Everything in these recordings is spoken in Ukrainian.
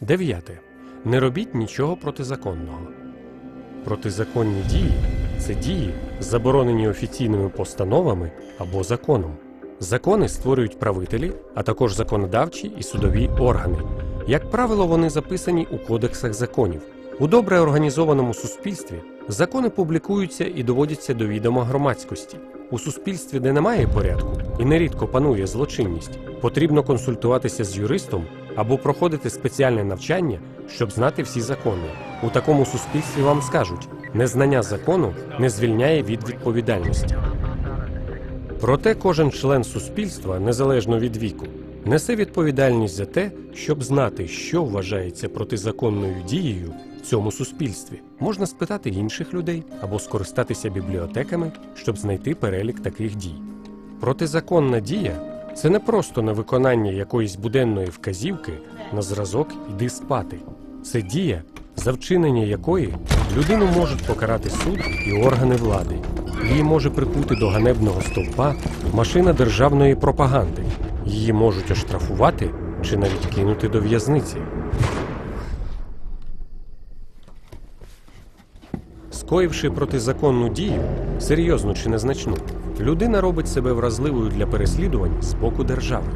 Дев'яте. Не робіть нічого протизаконного. Протизаконні дії це дії, заборонені офіційними постановами або законом. Закони створюють правителі, а також законодавчі і судові органи. Як правило, вони записані у кодексах законів. У добре організованому суспільстві закони публікуються і доводяться до відома громадськості. У суспільстві, де немає порядку і нерідко панує злочинність, потрібно консультуватися з юристом або проходити спеціальне навчання, щоб знати всі закони. У такому суспільстві вам скажуть, незнання закону не звільняє від відповідальності. Проте кожен член суспільства, незалежно від віку, несе відповідальність за те, щоб знати, що вважається протизаконною дією в цьому суспільстві. Можна спитати інших людей або скористатися бібліотеками, щоб знайти перелік таких дій. Протизаконна дія це не просто невиконання якоїсь буденної вказівки на зразок іди спати. Це дія, за вчинення якої людину можуть покарати суд і органи влади. Її може прикути до ганебного стовпа машина державної пропаганди. Її можуть оштрафувати чи навіть кинути до в'язниці. Скоївши протизаконну дію, серйозну чи незначну, людина робить себе вразливою для переслідувань з боку держави.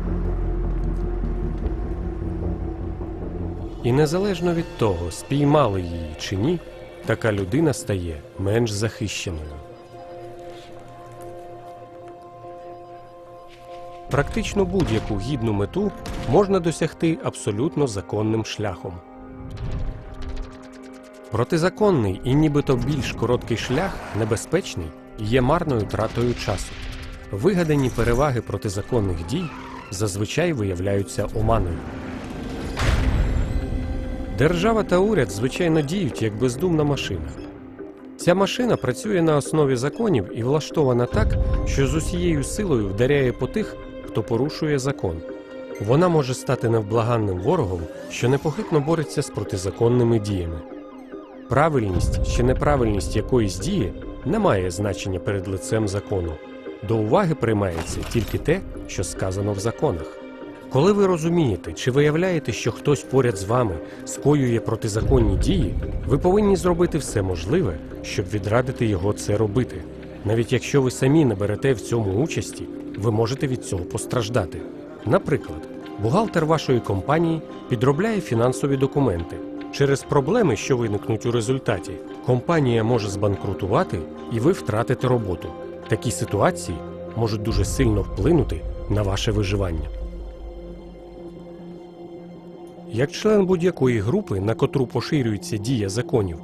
І незалежно від того, спіймали її чи ні, така людина стає менш захищеною. Практично будь-яку гідну мету можна досягти абсолютно законним шляхом. Протизаконний і нібито більш короткий шлях небезпечний є марною тратою часу. Вигадані переваги протизаконних дій зазвичай виявляються оманою. Держава та уряд звичайно діють як бездумна машина. Ця машина працює на основі законів і влаштована так, що з усією силою вдаряє по тих, хто порушує закон. Вона може стати невблаганним ворогом, що непохитно бореться з протизаконними діями. Правильність чи неправильність якоїсь дії не має значення перед лицем закону. До уваги приймається тільки те, що сказано в законах. Коли ви розумієте чи виявляєте, що хтось поряд з вами скоює протизаконні дії, ви повинні зробити все можливе, щоб відрадити його це робити. Навіть якщо ви самі не берете в цьому участі, ви можете від цього постраждати. Наприклад, бухгалтер вашої компанії підробляє фінансові документи. Через проблеми, що виникнуть у результаті, компанія може збанкрутувати і ви втратите роботу. Такі ситуації можуть дуже сильно вплинути на ваше виживання. Як член будь-якої групи, на котру поширюється дія законів,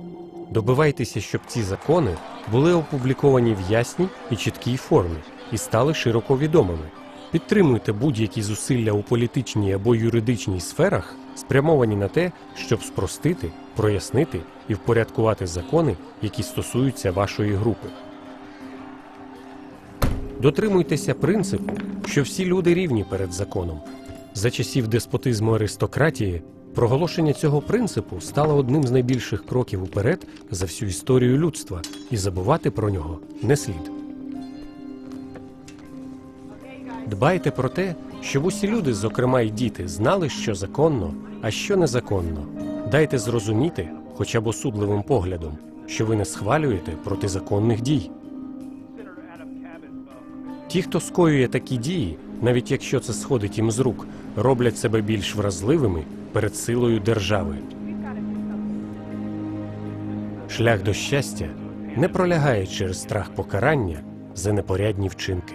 добивайтеся, щоб ці закони були опубліковані в ясній і чіткій формі і стали широко відомими. Підтримуйте будь-які зусилля у політичній або юридичній сферах, спрямовані на те, щоб спростити, прояснити і впорядкувати закони, які стосуються вашої групи. Дотримуйтеся принципу, що всі люди рівні перед законом. За часів деспотизму аристократії проголошення цього принципу стало одним з найбільших кроків уперед за всю історію людства, і забувати про нього не слід. Дбайте про те, щоб усі люди, зокрема й діти, знали, що законно, а що незаконно. Дайте зрозуміти, хоча б осудливим поглядом, що ви не схвалюєте протизаконних дій. Ті, хто скоює такі дії, навіть якщо це сходить їм з рук, роблять себе більш вразливими перед силою держави. Шлях до щастя не пролягає через страх покарання за непорядні вчинки.